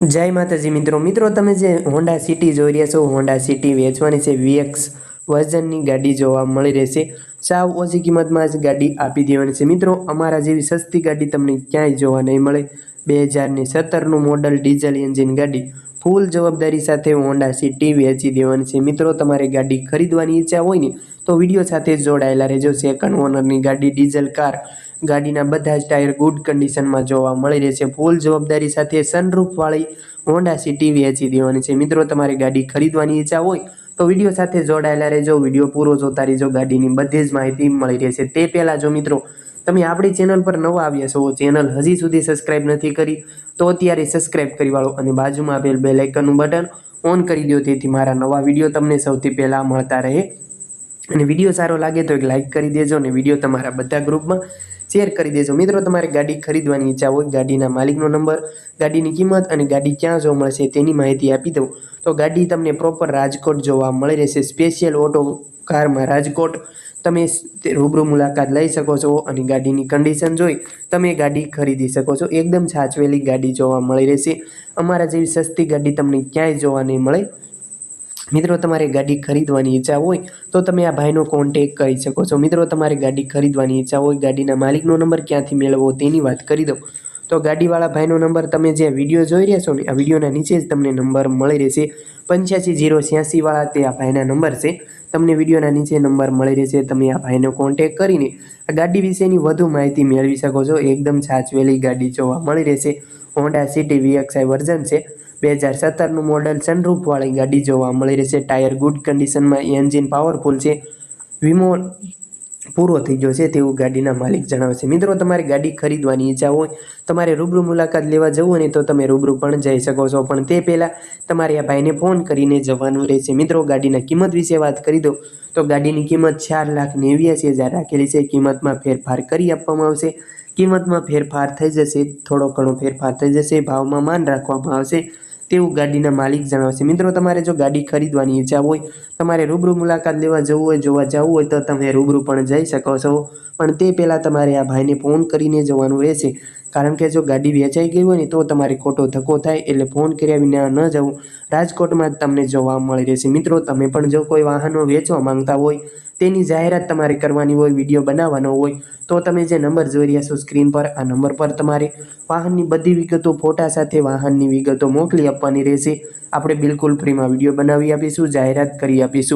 જય માતાજી મિત્રો. મિત્રો, તમે જે હોન્ડા સિટી જોઈ રહ્યા છો હોન્ડા સિટી વેચવાની છે વીએક્સ વર્ઝનની ગાડી જોવા મળી રહેશે સાવ ઓછી કિંમતમાં જ ગાડી આપી દેવાની છે. મિત્રો, અમારા જેવી સસ્તી ગાડી તમને ક્યાંય જોવા નહીં મળે. બે હજારની સત્તરનું મોડલ ડીઝલ એન્જિન ગાડી ફૂલ જવાબદારી સાથે હોન્ડા સિટી વેચી દેવાની છે. મિત્રો, તમારે ગાડી ખરીદવાની ઈચ્છા હોય ને, તો વીડિયો સાથે જોડાયેલા રહેજો. સેકન્ડ ઓનરની ગાડી ડીઝલ કાર ગાડીના બધા જ ટાયર ગુડ કન્ડિશનમાં જોવા મળી રહેશે ફૂલ જવાબદારી સાથે સનરૂફવાળી હોન્ડા સિટી વેચી દેવાની છે. મિત્રો, તમારી ગાડી ખરીદવાની ઈચ્છા હોય તો વીડિયો સાથે જોડાયેલા રહેજો. વીડિયો પૂરો જોતા રહેજો. ગાડીની બધી જ માહિતી મળી રહેશે તે પહેલાં જો મિત્રો, તમે આપણી ચેનલ પર નવા આવ્યા છો, ચેનલ હજી સુધી સબસ્ક્રાઇબ નથી કરી, તો અત્યારે સબસ્ક્રાઇબ કરી વાળો અને બાજુમાં આપેલ બે લાઇકનનું બટન ઓન કરી દો. તેથી મારા નવા વીડિયો તમને સૌથી પહેલાં મળતા રહે. અને વીડિયો સારો લાગે તો એક લાઇક કરી દેજો અને વીડિયો તમારા બધા ગ્રુપમાં શેર કરી દેજો. મિત્રો, તમારે ગાડી ખરીદવાની ઈચ્છા હોય, ગાડીના માલિકનો નંબર ગાડીની કિંમત અને ગાડી ક્યાં જોવા મળશે તેની માહિતી આપી દઉં. તો ગાડી તમને પ્રોપર રાજકોટ જોવા મળી રહેશે. સ્પેશિયલ ઓટો કારમાં રાજકોટ. તમે રૂબરૂ મુલાકાત લઈ શકો છો અને ગાડીની કન્ડિશન જોઈ તમે ગાડી ખરીદી શકો છો. એકદમ સાચવેલી ગાડી જોવા મળી રહેશે. અમારા જેવી સસ્તી ગાડી તમને ક્યાંય જોવા નહીં મળે. મિત્રો, તમારે ગાડી ખરીદવાની ઈચ્છા હોય તો તમે આ ભાઈનો કોન્ટેક કરી શકો છો. મિત્રો, તમારે ગાડી ખરીદવાની ઈચ્છા હોય, ગાડીના માલિકનો નંબર ક્યાંથી મેળવવો તેની વાત કરી દઉં. તો ગાડીવાળા ભાઈનો નંબર તમે જે વીડિયો જોઈ રહ્યા છો ને, આ વિડીયોના નીચે જ તમને નંબર મળી રહેશે. પંચ્યાસી જીરો છ્યાસીવાળા તે આ ભાઈના નંબર છે. તમને વિડીયોના નીચે નંબર મળી રહેશે, તમે આ ભાઈનો કોન્ટેક કરીને આ ગાડી વિશેની વધુ માહિતી મેળવી શકો છો. એકદમ સાચવેલી ગાડી જોવા મળી રહેશે. હોન્ડા સિટી વીએક્સઆઈ વર્ઝન છે. બે હજાર સત્તરનું મોડલ સનરૂફવાળી ગાડી જોવા મળી રહેશે ટાયર ગુડ કન્ડિશનમાં એન્જિન પાવરફુલ છે. વીમો પૂરો થઈ ગયો છે તેવું ગાડીના માલિક જણાવે છે. મિત્રો, તમારે ગાડી ખરીદવાની ઈચ્છા હોય, તમારે રૂબરૂ મુલાકાત લેવા જવું હોય તો તમે રૂબરૂ પણ જઈ શકો છો. પણ તે પહેલાં તમારે આ ભાઈને ફોન કરીને જવાનું રહેશે. મિત્રો, ગાડીના કિંમત વિશે વાત કરી દો તો ગાડીની કિંમત ચાર લાખ નેવ્યાસી હજાર રાખેલી છે. કિંમતમાં ફેરફાર કરી આપવામાં આવશે. કિંમતમાં ફેરફાર થઈ જશે, થોડો ઘણો ફેરફાર થઈ જશે, ભાવમાં માન રાખવામાં આવશે, તેવું ગાડીના માલિક જણાવશે. મિત્રો, તમારે જો ગાડી ખરીદવાની ઈચ્છા હોય, તમારે રૂબરૂ મુલાકાત લેવા જવું હોય, જોવા જવું હોય, તો તમે રૂબરૂ પણ જઈ શકો છો. પણ તે પહેલાં તમારે આ ભાઈને ફોન કરીને જવાનું રહેશે. કારણ કે જો ગાડી વેચાઈ ગઈ હોય ને, તો તમારે ખોટો ધક્કો થાય, એટલે ફોન કર્યા વિના ન જવું. રાજકોટમાં તમને જોવા મળી રહેશે. મિત્રો, તમે પણ જો કોઈ વાહનો વેચવા માંગતા હોય તેની જાહેરાત તમારે કરવાની હોય, વીડિયો બનાવવાનો હોય, તો તમે જે નંબર જોઈ રહ્યા છો સ્ક્રીન પર, આ નંબર પર તમારે વાહનની બધી વિગતો, ફોટા સાથે વાહનની વિગતો મોકલી આપવાની રહેશે. આપણે બિલકુલ ફ્રીમાં વીડિયો બનાવી આપીશું, જાહેરાત કરી આપીશું.